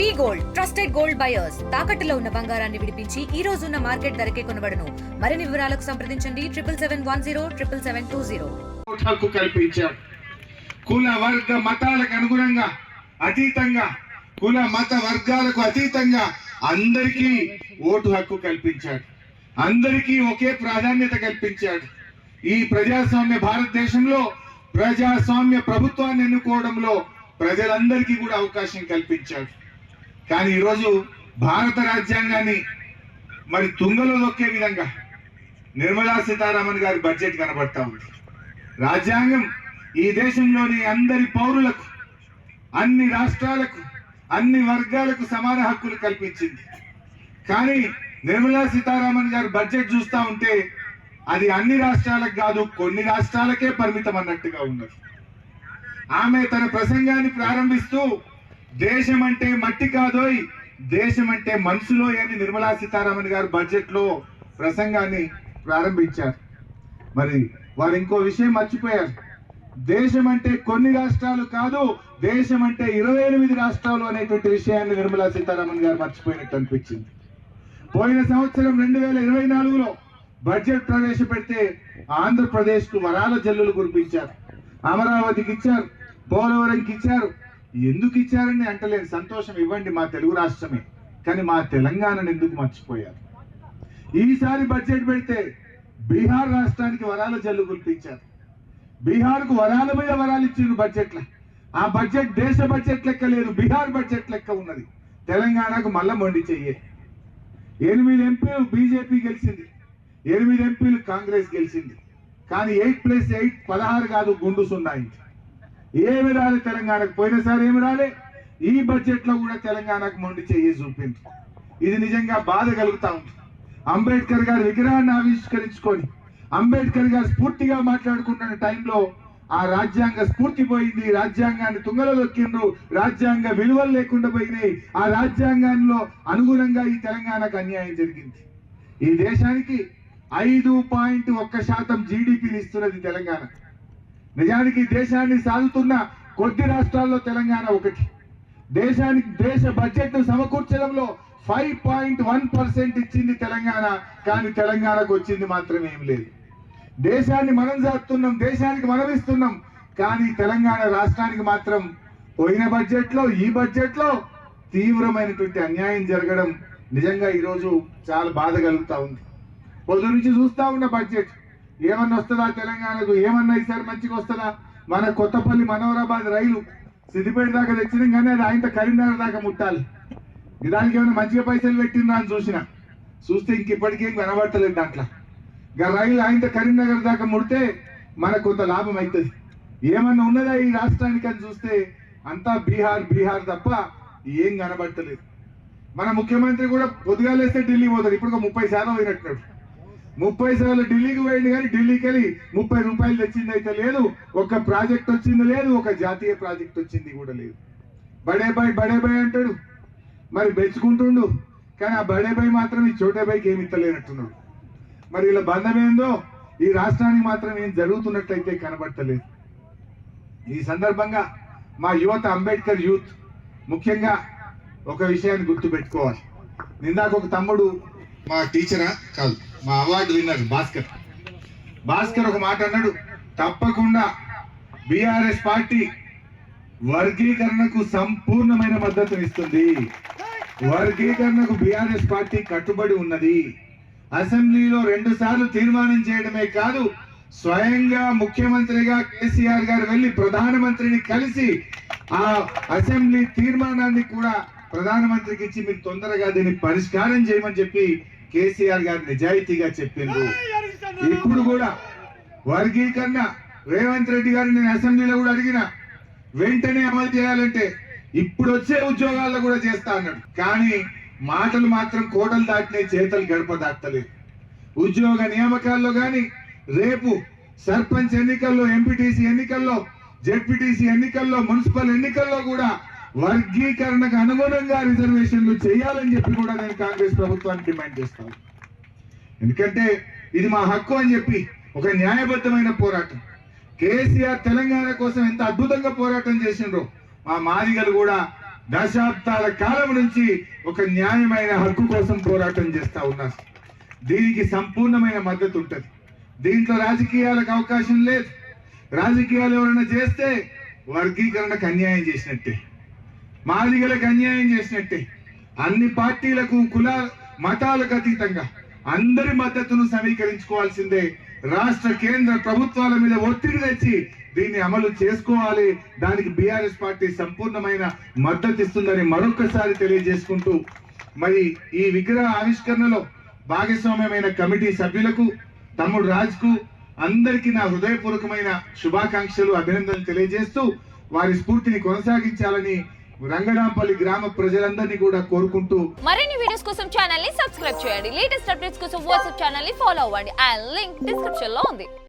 V gold trusted gold buyers. తాకట్టులో ఉన్న బంగారాన్ని విడిపించి ఈ రోజు ఉన్న మార్కెట్ ధరకే కొనబడను. మరిన్ని వివరాలకు సంప్రదించండి. Triple seven one zero triple seven two zero. Vote హక్కు కల్పించాం. కుల వర్గ మతాలకు అనుగుణంగా అతీతంగా కుల మత వర్గాలకు అతీతంగా అందరికీ ఓటు హక్కు కల్పించాడు. అందరికీ ఒకే ప్రాధాన్యత కల్పించాడు. ఈ ప్రజాస్వామ్య భారతదేశంలో ప్రజాస్వామ్య ప్రభుత్వాన్ని ఎన్నుకోవడంలో ప్రజలందరికీ కూడా అవకాశం కల్పించాడు. కానీ ఈరోజు భారత రాజ్యాంగాన్ని మరి తుంగలో దొక్కే విధంగా నిర్మలా సీతారామన్ గారి బడ్జెట్ కనబడతా ఉంది. రాజ్యాంగం ఈ దేశంలోని అందరి పౌరులకు అన్ని రాష్ట్రాలకు అన్ని వర్గాలకు సమాన హక్కులు కల్పించింది. కానీ నిర్మలా సీతారామన్ గారు బడ్జెట్ చూస్తా ఉంటే అది అన్ని రాష్ట్రాలకు కాదు కొన్ని రాష్ట్రాలకే పరిమితం అన్నట్టుగా ఉన్నది. ఆమె తన ప్రసంగాన్ని ప్రారంభిస్తూ దేశం అంటే మట్టి కాదోయ్ దేశం అంటే మనసులో అని నిర్మలా సీతారామన్ గారు బడ్జెట్లో ప్రసంగాన్ని ప్రారంభించారు. మరి వారు ఇంకో విషయం మర్చిపోయారు. దేశం అంటే కొన్ని రాష్ట్రాలు కాదు దేశం అంటే ఇరవై ఎనిమిది రాష్ట్రాలు అనేటువంటి విషయాన్ని నిర్మలా సీతారామన్ గారు మర్చిపోయినట్టు అనిపించింది. పోయిన సంవత్సరం రెండు వేల ఇరవై నాలుగులో బడ్జెట్ ప్రవేశపెడితే ఆంధ్రప్రదేశ్కు వరాల జల్లులు కురిపించారు. అమరావతికి ఇచ్చారు పోలవరంకి ఇచ్చారు ఎందుకు ఇచ్చారని అంటలేని సంతోషం ఇవ్వండి మా తెలుగు రాష్ట్రమే కానీ మా తెలంగాణను ఎందుకు మర్చిపోయారు? ఈసారి బడ్జెట్ పెడితే బీహార్ రాష్ట్రానికి వరాల జల్లు కురిపించారు. బీహార్కు వరాల మీద వరాలు ఇచ్చిండ్రు బడ్జెట్ల. ఆ బడ్జెట్ దేశ బడ్జెట్ లెక్క లేదు బీహార్ బడ్జెట్ లెక్క ఉన్నది. తెలంగాణకు మల్ల మొండి చెయ్యే. ఎనిమిది ఎంపీలు బీజేపీ గెలిచింది ఎనిమిది ఎంపీలు కాంగ్రెస్ గెలిచింది. కానీ ఎయిట్ ప్లస్ ఎయిట్ పదహారు కాదు గుండు సున్నా ఏమి రాలి తెలంగాణకు? పోయినసారి ఏమి రాలే? ఈ బడ్జెట్లో కూడా తెలంగాణకు మొండి చేయి చూపింది ఇది నిజంగా బాధ కలుగుతా ఉంది. అంబేద్కర్ గారి విగ్రహాన్ని ఆవిష్కరించుకొని అంబేద్కర్ గారు స్ఫూర్తిగా మాట్లాడుకుంటున్న టైంలో ఆ రాజ్యాంగ స్ఫూర్తి పోయింది. రాజ్యాంగాన్ని తుంగలో దొక్కిండ్రు. రాజ్యాంగ విలువలు లేకుండా పోయినాయి. ఆ రాజ్యాంగంలో అనుగుణంగా ఈ తెలంగాణకు అన్యాయం జరిగింది. ఈ దేశానికి ఐదు పాయింట్ ఒక్క శాతం జీడిపిని ఇస్తున్నది తెలంగాణ. నిజానికి దేశాన్ని సాగుతున్న కొద్ది రాష్ట్రాల్లో తెలంగాణ ఒకటి. దేశానికి దేశ బడ్జెట్ను సమకూర్చడంలో ఫైవ్ పాయింట్ వన్ పర్సెంట్ ఇచ్చింది తెలంగాణ కానీ తెలంగాణకు వచ్చింది మాత్రం ఏం లేదు. దేశాన్ని మనం సాగుతున్నాం దేశానికి మనం ఇస్తున్నాం కానీ తెలంగాణ రాష్ట్రానికి మాత్రం పోయిన బడ్జెట్లో ఈ బడ్జెట్లో తీవ్రమైనటువంటి అన్యాయం జరగడం నిజంగా ఈరోజు చాలా బాధ కలుగుతూ ఉంది. పొద్దు నుంచి చూస్తా ఉన్న బడ్జెట్ ఏమన్నా వస్తుందా తెలంగాణకు? ఏమన్నా ఈసారి మంచిగా వస్తుందా? మన కొత్తపల్లి మనోరాబాద్ రైలు సిద్దిపేట దాకా తెచ్చినాం కానీ అది ఆయన కరీంనగర్ దాకా ముట్టాలి. దానికి ఏమైనా మంచిగా పైసలు పెట్టిందా అని చూసిన. చూస్తే ఇంక ఇప్పటికేం కనబడతలేదు దాంట్లో. ఇక రైలు ఆయన కరీంనగర్ దాకా ముడితే మనకు కొంత లాభం అవుతుంది ఏమన్నా ఉన్నదా ఈ రాష్ట్రానికి అని చూస్తే అంతా బీహార్ బీహార్ తప్ప ఏం కనబడతలేదు. మన ముఖ్యమంత్రి కూడా పొద్దుగాలేస్తే ఢిల్లీ పోతాడు. ఇప్పుడు ఒక ముప్పై శాతం పోయినట్టున్నాడు. ముప్పై సార్లు ఢిల్లీకి పోయింది కానీ ఢిల్లీకి వెళ్ళి ముప్పై రూపాయలు తెచ్చింది అయితే లేదు. ఒక ప్రాజెక్ట్ వచ్చింది లేదు ఒక జాతీయ ప్రాజెక్ట్ వచ్చింది కూడా లేదు. బడే బాయ్ బడే బాయ్ అంటాడు. మరి మెచ్చుకుంటుండు. కానీ ఆ బడే బాయ్ మాత్రం ఈ చోటే బాయ్కి ఏమి ఇస్తలేనట్టున్నాడు. మరి ఇలా బంధం ఏందో ఈ రాష్ట్రానికి మాత్రం ఏం జరుగుతున్నట్లయితే కనబడతలేదు. ఈ సందర్భంగా మా యువత అంబేద్కర్ యూత్ ముఖ్యంగా ఒక విషయాన్ని గుర్తు పెట్టుకోవాలి నిందాక ఒక తమ్ముడు మా టీచరా కాదు. మా అవార్డు విన్నర్ భాస్కర్. భాస్కర్ ఒక మాట అన్నాడు తప్పకుండా బీఆర్ఎస్ పార్టీ వర్గీకరణకు సంపూర్ణమైన మద్దతు ఇస్తుంది. వర్గీకరణకు బీఆర్ఎస్ పార్టీ కట్టుబడి ఉన్నది. అసెంబ్లీలో రెండు సార్లు తీర్మానం చేయడమే కాదు స్వయంగా ముఖ్యమంత్రిగా కేసీఆర్ గారు వెళ్ళి ప్రధానమంత్రిని కలిసి ఆ అసెంబ్లీ తీర్మానాన్ని కూడా ప్రధానమంత్రికి ఇచ్చి మీరు తొందరగా దీన్ని పరిష్కారం చేయమని చెప్పి కేసీఆర్ గారు నిజాయితీగా చెప్పిండ్రు. ఇప్పుడు కూడా వర్గీకరణ రేవంత్ రెడ్డి గారు నేను అసెంబ్లీలో కూడా అడిగిన వెంటనే అమలు చేయాలంటే ఇప్పుడు వచ్చే ఉద్యోగాల్లో కూడా చేస్తా అన్నాడు. కానీ మాటలు మాత్రం కోటలు దాటినే చేతలు గడప దాటలేదు. ఉద్యోగ నియామకాల్లో కానీ రేపు సర్పంచ్ ఎన్నికల్లో ఎంపీటీసీ ఎన్నికల్లో జెడ్పీటీసీ ఎన్నికల్లో మున్సిపల్ ఎన్నికల్లో కూడా వర్గీకరణకు అనుగుణంగా రిజర్వేషన్లు చేయాలని చెప్పి కూడా నేను కాంగ్రెస్ ప్రభుత్వాన్ని డిమాండ్ చేస్తాను ఎందుకంటే ఇది మా హక్కు అని చెప్పి ఒక న్యాయబద్ధమైన పోరాటం. కేసీఆర్ తెలంగాణ కోసం ఎంత అద్భుతంగా పోరాటం చేసిండ్రో మా మాదిగలు కూడా దశాబ్దాల కాలం నుంచి ఒక న్యాయమైన హక్కు కోసం పోరాటం చేస్తా ఉన్నారు. దీనికి సంపూర్ణమైన మద్దతు ఉంటుంది. దీంట్లో రాజకీయాలకు అవకాశం లేదు. రాజకీయాలు ఎవరైనా చేస్తే వర్గీకరణకు అన్యాయం చేసినట్టే. మాదిగలకు అన్యాయం చేసినట్టే. అన్ని పార్టీలకు కుల మతాలకు అతీతంగా అందరి మద్దతును సమీకరించుకోవాల్సిందే. రాష్ట్ర కేంద్ర ప్రభుత్వాల మీద ఒత్తిడి తెచ్చి దీన్ని అమలు చేసుకోవాలి. దానికి బీఆర్ఎస్ పార్టీ సంపూర్ణమైన మద్దతు ఇస్తుందని మరొకసారి తెలియజేసుకుంటూ మరి ఈ విగ్రహ ఆవిష్కరణలో భాగస్వామ్యమైన కమిటీ సభ్యులకు తమ్ముడు రాజ్కు అందరికీ నా హృదయపూర్వకమైన శుభాకాంక్షలు అభినందనలు తెలియజేస్తూ వారి స్ఫూర్తిని కొనసాగించాలని రంగనాంపల్లి గ్రామ ప్రజలందరినీ కూడా కోరుకుంటూ మరిన్ని వీడియోస్ కోసం ఛానల్ని సబ్స్క్రైబ్ చేయండి. లేటెస్ట్ అప్డేట్స్ కోసం వాట్సాప్ ఛానల్ని ఫాలో అవ్వండి. ఆ లింక్ డిస్క్రిప్షన్లో ఉంది.